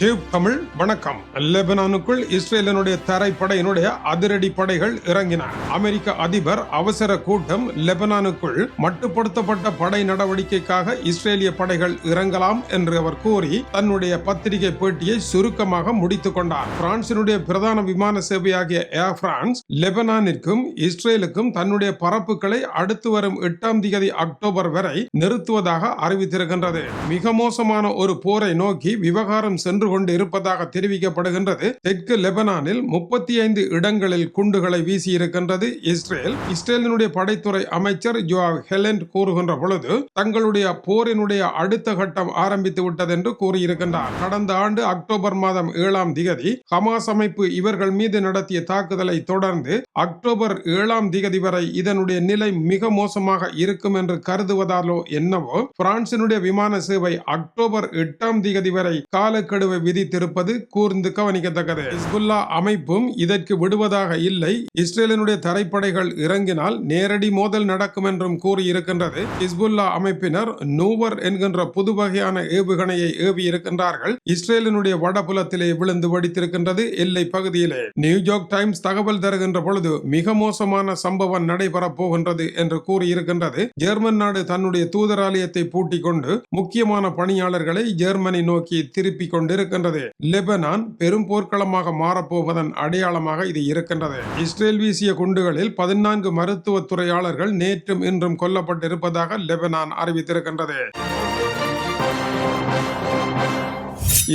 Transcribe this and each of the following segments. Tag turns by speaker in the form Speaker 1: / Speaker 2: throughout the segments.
Speaker 1: Tube Tamil வணக்கம். லெபனானுக்குள் இஸ்ரேலினுடைய தரைப்படையினுடைய அதிரடி படைகள் இறங்கின. அமெரிக்க அதிபர் அவசர கூட்டம் லெபனானுக்குள் மட்டுப்படுத்தப்பட்ட படை நடவடிக்கைக்காக இஸ்ரேலிய படைகள் இறங்கலாம் என்று அவர் கூறி தன்னுடைய பத்திரிகை பேட்டியை சுருக்கமாக முடித்துக் கொண்டார். பிரான்சினுடைய பிரதான விமான சேவையாகிய ஏர் பிரான்ஸ் லெபனானிற்கும் இஸ்ரேலுக்கும் தன்னுடைய பரப்புகளை அடுத்து வரும் எட்டாம் தேதி அக்டோபர் வரை நிறுத்துவதாக அறிவித்திருக்கின்றது. மிக மோசமான ஒரு போரை நோக்கி விவகாரம் சென்று கொண்டு இருப்பதாக தெரிவிக்கப்படுகின்றது. தெற்கு லெபனானில் முப்பத்தி ஐந்து இடங்களில் குண்டுகளை வீசியிருக்கின்றது. இஸ்ரேல் இஸ்ரேலினுடைய படைத்துறை அமைச்சர் ஜோவ் ஹெலண்ட் கூறுகின்ற பொழுது தங்களுடைய போரினுடைய அடுத்த கட்டம் ஆரம்பித்து விட்டது என்று கூறியிருக்கின்றார். கடந்த ஆண்டு அக்டோபர் மாதம் ஏழாம் திகதி ஹமாஸ் அமைப்பு இவர்கள் மீது நடத்திய தாக்குதலை தொடர்ந்து அக்டோபர் ஏழாம் திகதி வரை இதனுடைய நிலை மிக மோசமாக இருக்கும் என்று கருதுவதாலோ என்னவோ பிரான்சினுடைய விமான சேவை அக்டோபர் எட்டாம் திகதி வரை காலக்கெடுவை விதித்திருப்பது கூர்ந்து கவனிக்கத்தக்கது. ஹிஸ்புல்லா அமைப்பும் இதற்கு விடுவதாக இல்லை. இஸ்ரேலினுடைய தரைப்படைகள் இறங்கினால் நேரடி மோதல் நடக்கும் என்றும் கூறியிருக்கின்றது. ஹிஸ்புல்லா அமைப்பினர் நூவர் என்கின்ற புது வகையான ஏவுகணையை ஏவி இருக்கின்றார்கள் இஸ்ரேலினுடைய வடபுலத்திலே விழுந்து வெடித்திருக்கின்றது எல்லை பகுதியிலே. நியூயார்க் டைம்ஸ் தகவல் தருகின்ற பொழுது மிக மோசமான சம்பவம் நடைபெறப் போகின்றது என்று கூறியிருக்கின்றது. ஜெர்மன் நாடு தன்னுடைய தூதராலயத்தை பூட்டிக் கொண்டு முக்கியமான பணியாளர்களை ஜெர்மனி நோக்கி திருப்பிக் இருக்கின்றது. லெபனான் பெரும் போர்க்களமாக மாறப்போவதன் அடையாளமாக இது இருக்கின்றது. இஸ்ரேல் வீசிய குண்டுகளில் பதினான்கு மருத்துவ துறையாளர்கள் நேற்றும் இன்றும் கொல்லப்பட்டிருப்பதாக லெபனான் அறிவித்திருக்கின்றது.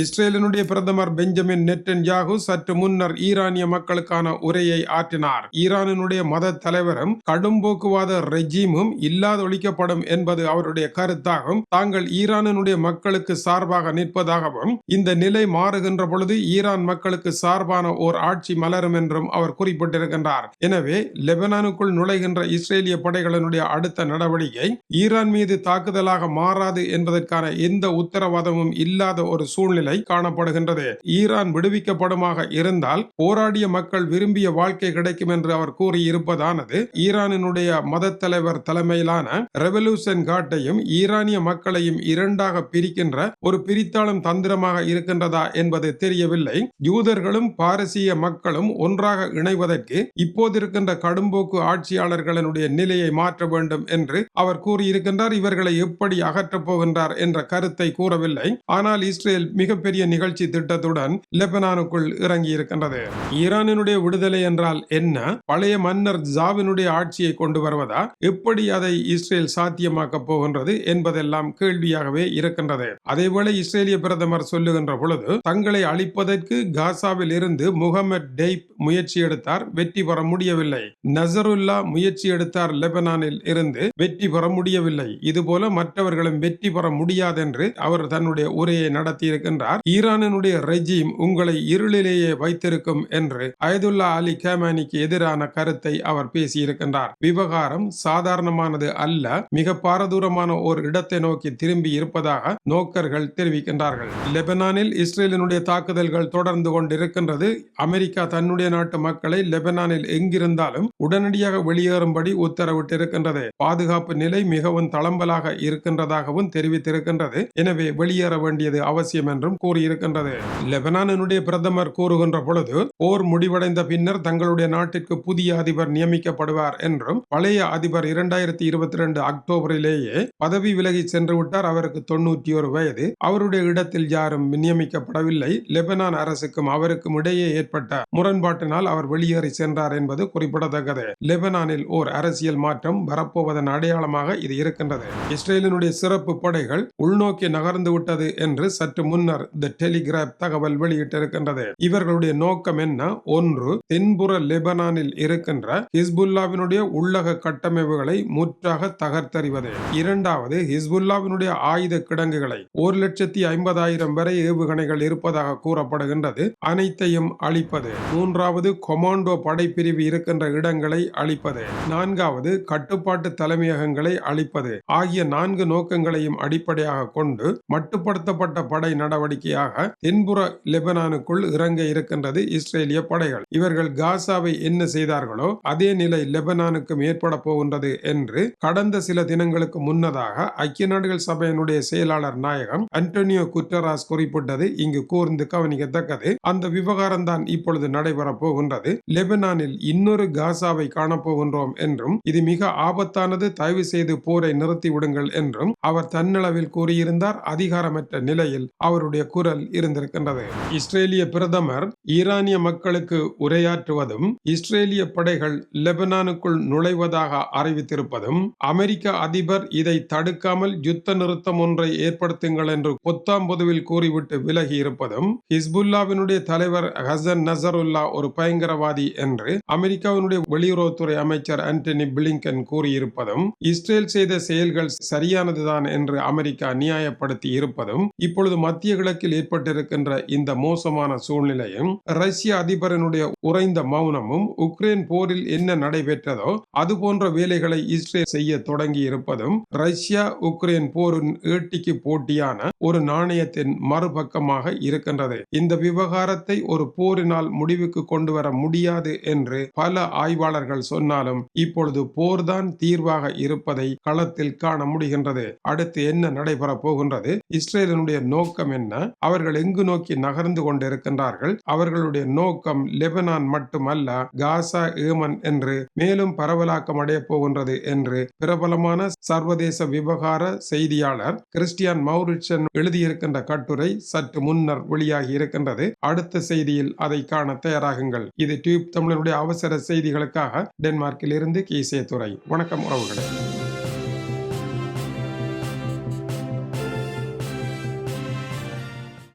Speaker 1: இஸ்ரேலினுடைய பிரதமர் பெஞ்சமின் நெட்டன் யாகு சற்று முன்னர் ஈரானிய மக்களுக்கான உரையை ஆற்றினார். ஈரானினுடைய மத தலைவரும் கடும் போக்குவாத இல்லாத இல்லாதொழிக்கப்படும் என்பது அவருடைய கருத்தாகும். தாங்கள் ஈரானினுடைய மக்களுக்கு சார்பாக நிற்பதாகவும் இந்த நிலை மாறுகின்ற பொழுது ஈரான் மக்களுக்கு சார்பான ஓர் ஆட்சி மலரும் என்றும் அவர் குறிப்பிட்டிருக்கின்றார். எனவே லெபனானுக்குள் நுழைகின்ற இஸ்ரேலிய படைகளினுடைய அடுத்த நடவடிக்கை ஈரான் மீது தாக்குதலாக மாறாது என்பதற்கான எந்த உத்தரவாதமும் இல்லாத ஒரு சூழ்நிலை காணப்படுகின்றது. ஈரான் விடுவிக்கப்படுமாக இருந்தால் போராடிய மக்கள் விரும்பிய வாழ்க்கை கிடைக்கும் என்று அவர் கூறியிருப்பதானது. ஈரானினுடைய மத தலைவர் தலைமையிலான ரெவல்யூஷன் காட்டையும் ஈரானிய மக்களையும் இரண்டாக பிரிக்கின்ற ஒரு பிரித்தாளும் தந்திரமாக இருக்கின்றதா என்பது தெரியவில்லை. யூதர்களும் பாரசீக மக்களும் ஒன்றாக இணைவதற்கு இப்போது இருக்கின்ற கடும்போக்கு ஆட்சியாளர்களினுடைய நிலையை மாற்ற வேண்டும் என்று அவர் கூறியிருக்கின்றார். இவர்களை எப்படி அகற்றப் போகின்றார் என்ற கருத்தை கூறவில்லை. ஆனால் இஸ்ரேல் மிகப்பெரிய நிகழ்ச்சி திட்டத்துடன் லெபனானுக்குள் இறங்கி இருக்கின்றது ஈரானினுடைய விடுதலை என்றால் என்ன? பழைய மன்னர் ஜாவினுடைய ஆட்சியை கொண்டு வருவதா? எப்படி அதை இஸ்ரேல் சாத்தியமாக்க போகின்றது என்பதெல்லாம் கேள்வியாகவே இருக்கின்றது. அதேவேளை இஸ்ரேலிய பிரதமர் சொல்லுகின்ற பொழுது தங்களை அழிப்பதற்கு காசாவில் இருந்து முகமது டெய்ப் முயற்சி எடுத்தார் வெற்றி பெற முடியவில்லை. நசருல்லா முயற்சி எடுத்தார் லெபனானில் இருந்து வெற்றி பெற முடியவில்லை. இதுபோல மற்றவர்களும் வெற்றி பெற முடியாதென்று அவர் தன்னுடைய உரையை நடத்தி இருக்கின்றார் என்றார் ஈரானினுடைய ரெஜீம் உங்களை இருளிலேயே வைத்திருக்கும் என்று அயதுல்லா அலி கேமானிக்கு எதிரான கருத்தை அவர் பேசியிருக்கின்றார். விவகாரம் சாதாரணமானது அல்ல மிக பாரதூரமான ஒரு இடத்தை நோக்கி திரும்பி இருப்பதாக நோக்கர்கள் தெரிவிக்கின்றார்கள். லெபனானில் இஸ்ரேலினுடைய தாக்குதல்கள் தொடர்ந்து கொண்டிருக்கின்றது. அமெரிக்கா தன்னுடைய நாட்டு மக்களை லெபனானில் எங்கிருந்தாலும் உடனடியாக வெளியேறும்படி உத்தரவிட்டிருக்கின்றது. பாதுகாப்பு நிலை மிகவும் தளம்பலாக இருக்கின்றதாகவும் தெரிவித்திருக்கின்றது. எனவே வெளியேற வேண்டியது அவசியம் என்றும் கூறியிருக்கின்றது. லெபனானினுடைய பிரதமர் கூறுகின்ற பொழுது போர் முடிவடைந்த பின்னர் தங்களுடைய நாட்டிற்கு புதிய அதிபர் நியமிக்கப்படுவார் என்றும் பழைய அதிபர் இரண்டாயிரத்தி இருபத்தி ரெண்டு அக்டோபரிலேயே பதவி விலகி சென்று விட்டார். அவருக்கு தொன்னூற்றி ஒரு வயது. அவருடைய இடத்தில் யாரும் நியமிக்கப்படவில்லை. லெபனான் அரசுக்கும் அவருக்கும் இடையே ஏற்பட்ட முரண்பாட்டினால் அவர் வெளியேறி சென்றார் என்பது குறிப்பிடத்தக்கது. லெபனானில் ஓர் அரசியல் மாற்றம் வரப்போவதன் அடையாளமாக இது இருக்கின்றது. இஸ்ரேலினுடைய சிறப்பு படைகள் உள்நோக்கி நகர்ந்து விட்டது என்று சற்று முன்னர் தி டெலிகிராப் தகவல் வெளியிட்டிருக்கின்றது. இவர்களுடைய நோக்கம் என்ன? ஒன்று தென்புற லெபனானில் இருக்கின்ற ஹிஸ்புல்லாவினுடைய உள்ளக கட்டமைப்புகளை முற்றாக தகர்த்தறிவது. இரண்டாவது ஹிஸ்புல்லாவினுடைய ஆயுத கிடங்குகளை. ஒரு லட்சத்தி ஐம்பதாயிரம் வரை ஏவுகணைகள் இருப்பதாக கூறப்படுகின்றது. அனைத்தையும் அழிப்பது. மூன்றாவது கொமாண்டோ படைப்பிரிவு இருக்கின்ற இடங்களை அழிப்பது. நான்காவது கட்டுப்பாட்டு தலைமையகங்களை அழிப்பது. ஆகிய நான்கு நோக்கங்களையும் அடிப்படையாக கொண்டு மட்டுப்படுத்தப்பட்ட படை நடவடிக்கை நடவடிக்கையாக தென்புற லெபனானுக்குள் இறங்க இருக்கின்றது இஸ்ரேலிய படைகள். இவர்கள் காசாவை என்ன செய்தார்களோ அதே நிலை லெபனானுக்கும் ஏற்பட போகின்றது என்று கடந்த சில தினங்களுக்கு முன்னதாக ஐக்கிய நாடுகள் சபையினுடைய செயலாளர் நாயகம் அன்டோனியோ குட்டராஸ் குறிப்பிட்டது. இங்கு கூர்ந்து கவனிக்கத்தக்கது அந்த விவகாரம் தான் இப்பொழுது நடைபெறப் போகின்றது. லெபனானில் இன்னொரு காசாவை காணப்போகின்றோம் என்றும் இது மிக ஆபத்தானது தயவு செய்து போரை நிறுத்தி விடுங்கள் என்றும் அவர் தன்னளவில் கூறியிருந்தார். அதிகாரமற்ற நிலையில் அவருடைய குரல் இருந்திருக்கின்றது. இஸ்ரேலிய பிரதமர் ஈரானிய மக்களுக்கு உரையாற்றுவதும் இஸ்ரேலிய படைகள் லெபனானுக்குள் நுழைவதாக அறிவித்திருப்பதும் அமெரிக்க அதிபர் இதை தடுக்காமல் யுத்த நிறுத்தம் ஒன்றை ஏற்படுத்துங்கள் என்று பொத்தாம் பொதுவில் கூறிவிட்டு விலகி இருப்பதும் ஹிஸ்புல்லாவினுடைய தலைவர் ஹசன் நசருல்லா ஒரு பயங்கரவாதி என்று அமெரிக்காவினுடைய வெளியுறவுத்துறை அமைச்சர் ஆண்டனி பிளிங்கன் கூறியிருப்பதும் இஸ்ரேல் செய்த செயல்கள் சரியானதுதான் என்று அமெரிக்கா நியாயப்படுத்தி இருப்பதும் இப்பொழுது மத்திய வடகிழக்கில் ஏற்பட்டிருக்கின்ற இந்த மோசமான சூழ்நிலையும் ரஷ்ய அதிபரனுடைய உறைந்த மௌனமும் உக்ரைன் போரில் என்ன நடைபெற்றதோ அது போன்ற வேலைகளை இஸ்ரேல் செய்ய தொடங்கி இருப்பதும் ரஷ்யா உக்ரைன் போரின் ஏட்டிக்கு போட்டியான ஒரு நாணயத்தின் மறுபக்கமாக இருக்கின்றது. இந்த விவகாரத்தை ஒரு போரினால் முடிவுக்கு கொண்டு வர முடியாது என்று பல ஆய்வாளர்கள் சொன்னாலும் இப்பொழுது போர்தான் தீர்வாக இருப்பதை களத்தில் காண முடிகின்றது. அடுத்து என்ன நடைபெற போகின்றது? இஸ்ரேலினுடைய நோக்கம் என்ன? அவர்கள் எங்கு நோக்கி நகர்ந்து கொண்டிருக்கின்றார்கள்? அவர்களுடைய நோக்கம் லெபனான் மட்டுமல்ல காசா ஏமன் என்று மேலும் பரவலாக்கம் அடைய போகின்றது என்று பிரபலமான சர்வதேச விவகார செய்தியாளர் கிறிஸ்டியான் மௌரிட்சன் எழுதியிருக்கின்ற கட்டுரை சற்று முன்னர் வெளியாகி இருக்கின்றது. அடுத்த செய்தியில் அதை காண தயாராகுங்கள். இது டியூப் தமிழனுடைய அவசர செய்திகளுக்காக டென்மார்க்கில் இருந்து கீசே துறை வணக்கம் உறவுகளை.